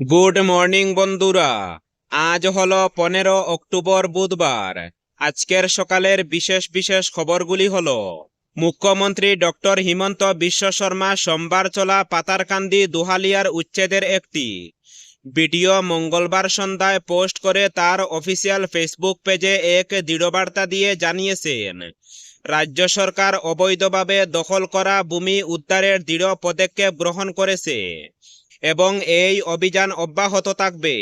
Good morning বন্ধুরা। আজ হলো পনেরো অক্টোবর বুধবার। আজকের সকালের বিশেষ বিশেষ খবরগুলি হল, মুখ্যমন্ত্রী ডক্টর হিমন্ত বিশ্ব শর্মা সোমবার চলা পাতারকান্দি দুহালিয়ার উচ্ছেদের একটি ভিডিও মঙ্গলবার সন্ধ্যায় পোস্ট করে তার অফিসিয়াল ফেসবুক পেজে এক দৃঢ়বার্তা দিয়ে জানিয়েছেন, রাজ্য সরকার অবৈধভাবে দখল করা ভূমি উদ্ধারের দৃঢ় পদক্ষেপ গ্রহণ করেছে। এবং এই অভিযান অব্যাহত থাকবে।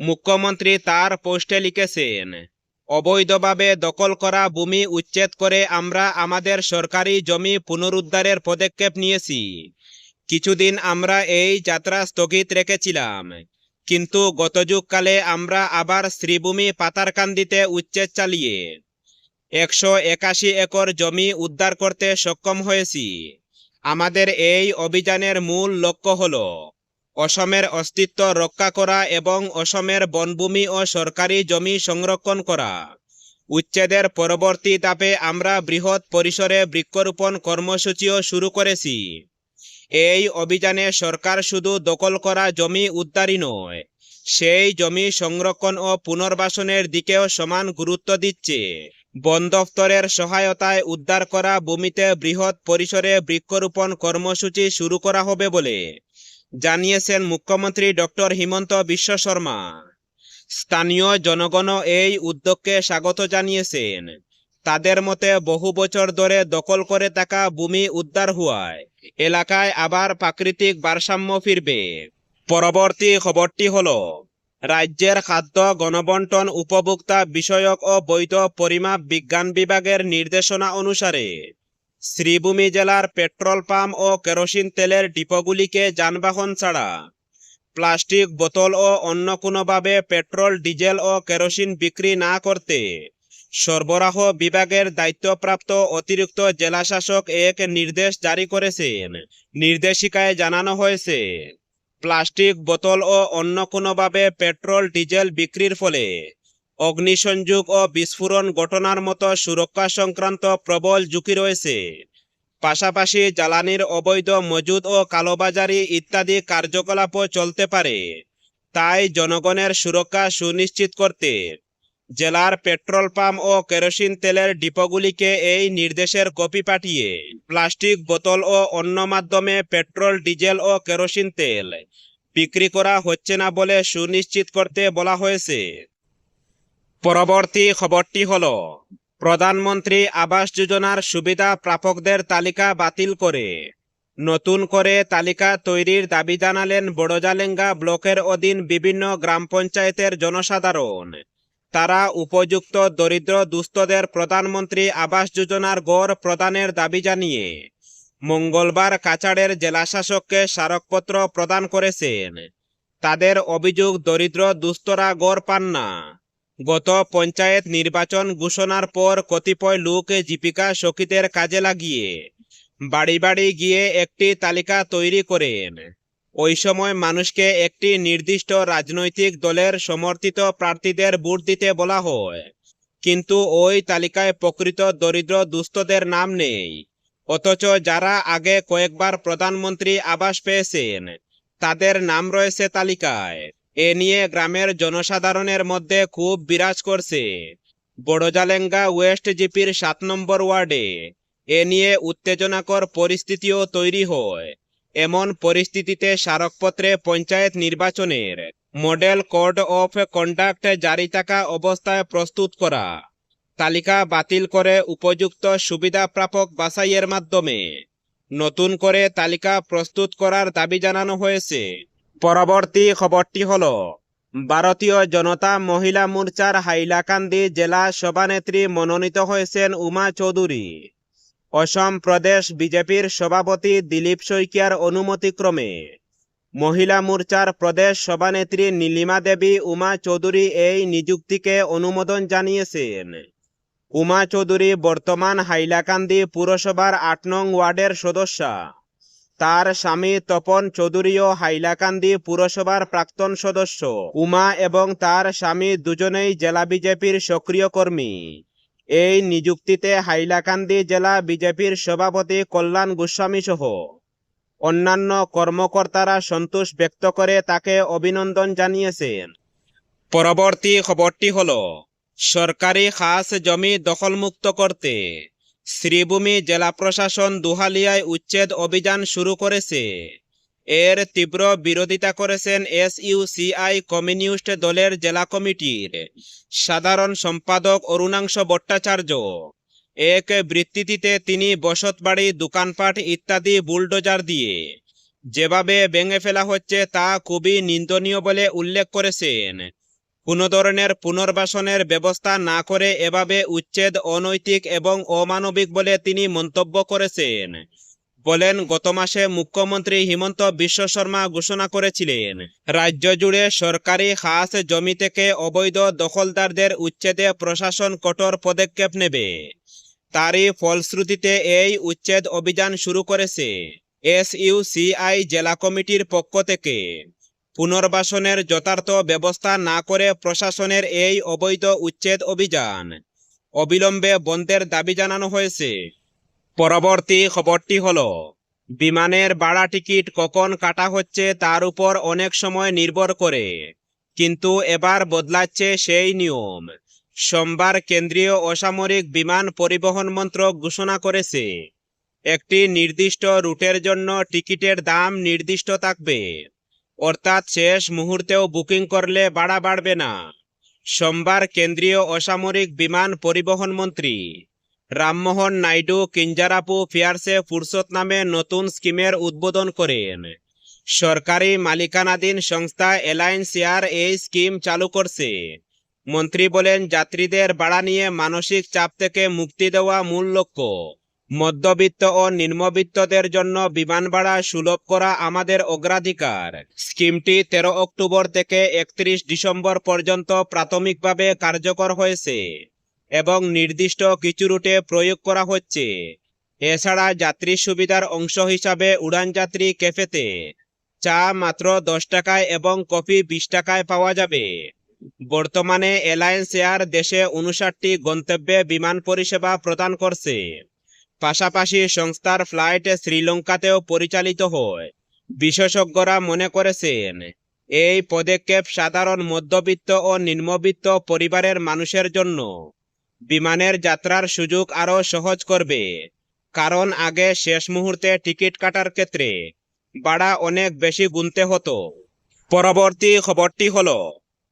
মুখ্যমন্ত্রী তার পোস্টে লিখেছেন, অবৈধভাবে দখল করা ভূমি উচ্ছেদ করে আমরা আমাদের সরকারি জমি পুনরুদ্ধারের পদক্ষেপ নিয়েছি। কিছুদিন আমরা এই যাত্রা স্থগিত রেখেছিলাম, কিন্তু গতযুগকালে আমরা আবার শ্রীভূমি পাতারকান্দিতে উচ্ছেদ চালিয়ে একশো একাশি একর জমি উদ্ধার করতে সক্ষম হয়েছি। আমাদের এই অভিযানের মূল লক্ষ্য হল অসমের অস্তিত্ব রক্ষা করা এবং অসমের বনভূমি ও সরকারি জমি সংরক্ষণ করা। উচ্ছেদের পরবর্তী ধাপে আমরা বৃহৎ পরিসরে বৃক্ষরোপণ কর্মসূচিও শুরু করেছি। এই অভিযানে সরকার শুধু দখল করা জমি উদ্ধারই নয়, সেই জমি সংরক্ষণ ও পুনর্বাসনের দিকেও সমান গুরুত্ব দিচ্ছে। বন দফতরের সহায়তায় উদ্ধার করা ভূমিতে বৃহৎ পরিসরে বৃক্ষরোপণ কর্মসূচি শুরু করা হবে বলে জানিয়েছেন মুখ্যমন্ত্রী ডক্টর হিমন্ত বিশ্ব শর্মা। স্থানীয় জনগণও এই উদ্যোগকে স্বাগত জানিয়েছেন। তাদের মতে বহু বছর ধরে দখল করে থাকা ভূমি উদ্ধার হওয়ায় এলাকায় আবার প্রাকৃতিক ভারসাম্য ফিরবে। পরবর্তী খবরটি হলো রাজ্যের খাদ্য, গণবন্টন, উপভোক্তা বিষয়ক ও বৈধ পরিমাপ বিজ্ঞান বিভাগের নির্দেশনা অনুসারে শ্রীভূমি জেলার পেট্রোল পাম্প ও কেরোসিন তেলের ডিপোগুলিকে যানবাহন ছাড়া প্লাস্টিক বোতল ও অন্য কোনোভাবে পেট্রোল, ডিজেল ও কেরোসিন বিক্রি না করতে সরবরাহ বিভাগের দায়িত্বপ্রাপ্ত অতিরিক্ত জেলাশাসক এক নির্দেশ জারি করেছেন। নির্দেশিকায় জানানো হয়েছে। প্লাস্টিক বোতল ও অন্য কোনোভাবে পেট্রোল, ডিজেল বিক্রির ফলে অগ্নিসংযোগ ও বিস্ফোরণ ঘটনার মতো সুরক্ষা সংক্রান্ত প্রবল ঝুঁকি রয়েছে। পাশাপাশি জ্বালানির অবৈধ মজুদ ও কালোবাজারি ইত্যাদি কার্যকলাপও চলতে পারে। তাই জনগণের সুরক্ষা সুনিশ্চিত করতে জেলার পেট্রোল পাম্প ও কেরোসিন তেলের ডিপোগুলিকে এই নির্দেশের কপি পাঠিয়ে প্লাস্টিক বোতল ও অন্য মাধ্যমে পেট্রোল, ডিজেল ও কেরোসিন তেল বিক্রি করা হচ্ছে না বলে সুনিশ্চিত করতে বলা হয়েছে। পরবর্তী খবরটি হল, প্রধানমন্ত্রী আবাস যোজনার সুবিধা প্রাপকদের তালিকা বাতিল করে। নতুন করে তালিকা তৈরির দাবি জানালেন বড়জালেঙ্গা ব্লকের অধীন বিভিন্ন গ্রাম পঞ্চায়েতের জনসাধারণ। তারা উপযুক্ত দরিদ্র দুস্থদের প্রধানমন্ত্রী আবাস যোজনার গড় প্রদানের দাবি জানিয়ে মঙ্গলবার কাছাড়ের জেলাশাসককে স্মারকপত্র প্রদান করেছেন। তাদের অভিযোগ, দরিদ্র দুস্থরা গড় পান না। গত পঞ্চায়েত নির্বাচন ঘোষণার পর কতিপয় লোক জীবিকা সখীদের কাজে লাগিয়ে বাড়ি বাড়ি গিয়ে একটি তালিকা তৈরি করেন। ওই সময় মানুষকে একটি নির্দিষ্ট রাজনৈতিক দলের সমর্থিত প্রার্থীদের ভোট দিতে বলা হয়। কিন্তু ওই তালিকায় প্রকৃত দরিদ্র দুস্থদের নাম নেই। অথচ যারা আগে কয়েকবার প্রধানমন্ত্রী আবাস পেয়েছেন, তাদের নাম রয়েছে তালিকায়। এ নিয়ে গ্রামের জনসাধারণের মধ্যে খুব বিরাজ করছে। বড়জালেঙ্গা ওয়েস্ট জিপির সাত নম্বর ওয়ার্ডে এ নিয়ে উত্তেজনাকর পরিস্থিতিও তৈরি হয়। এমন পরিস্থিতিতে স্মারকপত্রে পঞ্চায়েত নির্বাচনের মডেল কোড অফ কন্ডাক্ট জারি থাকা অবস্থায় প্রস্তুত করা। তালিকা বাতিল করে উপযুক্ত সুবিধা প্রাপক বাছাইয়ের মাধ্যমে নতুন করে তালিকা প্রস্তুত করার দাবি জানানো হয়েছে। পরবর্তী খবরটি হল, ভারতীয় জনতা মহিলা মোর্চার হাইলাকান্দি জেলা সভানেত্রী মনোনীত হয়েছেন উমা চৌধুরী। অসম প্রদেশ বিজেপির সভাপতি দিলীপ শইকিয়ার অনুমতিক্রমে। মহিলা মোর্চার প্রদেশ সভানেত্রী নীলিমা দেবী, উমা চৌধুরী এই নিযুক্তিকে অনুমোদন জানিয়েছেন। উমা চৌধুরী বর্তমান হাইলাকান্দি পুরসভার আট নং ওয়ার্ডের সদস্যা। তার স্বামী তপন চৌধুরীও হাইলাকান্দি পুরসভার প্রাক্তন সদস্য। উমা এবং তার স্বামী দুজনেই জেলা বিজেপির সক্রিয় কর্মী। এই নিযুক্তিতে হাইলাকান্দি জেলা বিজেপির সভাপতি কল্যাণ গোস্বামী সহ অন্যান্য কর্মকর্তারা সন্তোষ ব্যক্ত করে তাকে অভিনন্দন জানিয়েছেন। পরবর্তী খবরটি হল, সরকারি খাস জমি দখলমুক্ত করতে শ্রীভূমি জেলা প্রশাসন দুহালিয়ায় উচ্ছেদ অভিযান শুরু করেছে। এর তীব্র বিরোধিতা করেছেন এসইউসিআই কমিউনিস্ট দলের জেলা কমিটির সাধারণ সম্পাদক অরুণাংশ ভট্টাচার্য। এক বৃত্তিতে তিনি বসতবাড়ি, দোকানপাট ইত্যাদি বুলডোজার দিয়ে যেভাবে ভেঙে ফেলা হচ্ছে তা খুবই নিন্দনীয় বলে উল্লেখ করেছেন। কোনো ধরনের পুনর্বাসনের ব্যবস্থা না করে এভাবে উচ্ছেদ, অনৈতিক এবং অমানবিক বলে তিনি মন্তব্য করেছেন। বলেন, গত মাসে মুখ্যমন্ত্রী হিমন্ত বিশ্ব শর্মা ঘোষণা করেছিলেন, রাজ্য জুড়ে সরকারি খাস জমি থেকে অবৈধ দখলদারদের উচ্ছেদে প্রশাসন কঠোর পদক্ষেপ নেবে। তারই ফলশ্রুতিতে এই উচ্ছেদ অভিযান শুরু করেছে এস এসইউসিআই জেলা কমিটির পক্ষ থেকে। পুনর্বাসনের যথার্থ ব্যবস্থা না করে প্রশাসনের এই অবৈধ উচ্ছেদ অভিযান অবিলম্বে বন্ধের দাবি জানানো হয়েছে। পরবর্তী খবরটি হল, বিমানের ভাড়া টিকিট কখন কাটা হচ্ছে তার উপর অনেক সময় নির্ভর করে, কিন্তু এবার বদলাচ্ছে সেই নিয়ম। সোমবার কেন্দ্রীয় অসামরিক বিমান পরিবহন মন্ত্রক ঘোষণা করেছে, একটি নির্দিষ্ট রুটের জন্য টিকিটের দাম নির্দিষ্ট থাকবে, অর্থাৎ শেষ মুহূর্তেও বুকিং করলে ভাড়া বাড়বে না। সোমবার কেন্দ্রীয় অসামরিক বিমান পরিবহন মন্ত্রী রামমোহন নাইডু কিঞ্জারাপু ফেয়ার্সে ফুরসত নামে নতুন স্কিমের উদ্বোধন করেন। সরকারি মালিকানাধীন সংস্থা এলায়েন্স এয়ার এই স্কিম চালু করছে। মন্ত্রী বলেন, যাত্রীদের ভাড়া নিয়ে মানসিক চাপ থেকে মুক্তি দেওয়া মূল লক্ষ্য। মধ্যবিত্ত ও নিম্নবিত্তদের জন্য বিমান ভাড়া সুলভ করা আমাদের অগ্রাধিকার। স্কিমটি তেরো অক্টোবর থেকে একত্রিশ ডিসেম্বর পর্যন্ত প্রাথমিকভাবে কার্যকর হয়েছে। এবং নির্দিষ্ট কিছু রুটে প্রয়োগ করা হচ্ছে। এছাড়া যাত্রী সুবিধার অংশ হিসাবে উড়ানযাত্রী ক্যাফেতে চা মাত্র দশ টাকায় এবং কফি বিশ টাকায় পাওয়া যাবে। বর্তমানে এলায়েন্স এয়ার দেশে উনষাটটি গন্তব্যে বিমান পরিষেবা প্রদান করছে। পাশাপাশি সংস্থার ফ্লাইট শ্রীলঙ্কাতেও পরিচালিত হয়। বিশেষজ্ঞরা মনে করেছেন, এই পদক্ষেপ সাধারণ মধ্যবিত্ত ও নিম্নবিত্ত পরিবারের মানুষের জন্য বিমানের যাত্রার সুযোগ আরও সহজ করবে। কারণ আগে শেষ মুহূর্তে টিকিট কাটার ক্ষেত্রে ভাড়া অনেক বেশি গুনতে হতো। পরবর্তী খবরটি হল,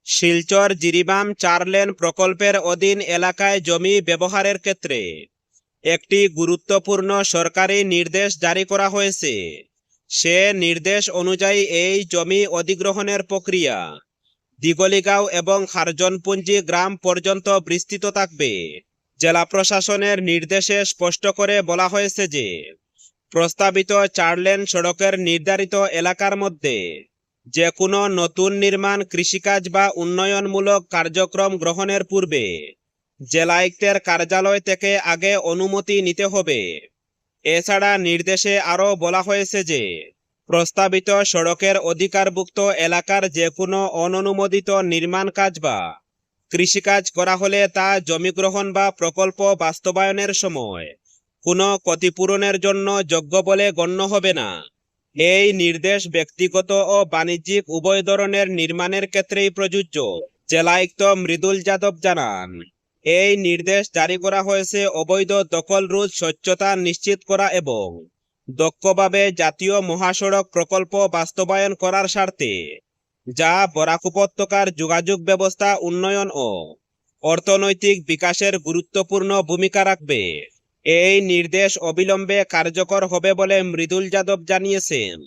শিলচর জিরিবাম চার লেন প্রকল্পের অধীন এলাকায় জমি ব্যবহারের ক্ষেত্রে একটি গুরুত্বপূর্ণ সরকারি নির্দেশ জারি করা হয়েছে। সে নির্দেশ অনুযায়ী এই জমি অধিগ্রহণের প্রক্রিয়া দিগলিগাঁও এবং খারজনপুঞ্জি গ্রাম পর্যন্ত বিস্তৃত থাকবে। জেলা প্রশাসনের নির্দেশে স্পষ্ট করে বলা হয়েছে যে, প্রস্তাবিত চার লেন সড়কের নির্ধারিত এলাকার মধ্যে যে কোনো নতুন নির্মাণ, কৃষিকাজ বা উন্নয়নমূলক কার্যক্রম গ্রহণের পূর্বে জেলায়ুক্তের কার্যালয় থেকে আগে অনুমতি নিতে হবে। এছাড়া নির্দেশে আরও বলা হয়েছে যে প্রস্তাবিত সড়কের অধিকারভুক্ত এলাকার যে কোনো অননুমোদিত নির্মাণ কাজ বা কৃষিকাজ করা হলে তা জমি গ্রহণ বা প্রকল্প বাস্তবায়নের সময় কোনো ক্ষতিপূরণের জন্য যোগ্য বলে গণ্য হবে না। এই নির্দেশ ব্যক্তিগত ও বাণিজ্যিক উভয় ধরনের নির্মাণের ক্ষেত্রেই প্রযোজ্য, জেলায়ুক্ত মৃদুল যাদব জানান। এই নির্দেশ জারি করা হয়েছে অবৈধ দখল রোধ স্বচ্ছতা নিশ্চিত করা এবং দক্ষভাবে জাতীয় মহাসড়ক প্রকল্প বাস্তবায়ন করার স্বার্থে, যা বরাক উপত্যকার যোগাযোগ ব্যবস্থা উন্নয়ন ও অর্থনৈতিক বিকাশের গুরুত্বপূর্ণ ভূমিকা রাখবে। এই নির্দেশ অবিলম্বে কার্যকর হবে বলে মৃদুল যাদব জানিয়েছেন।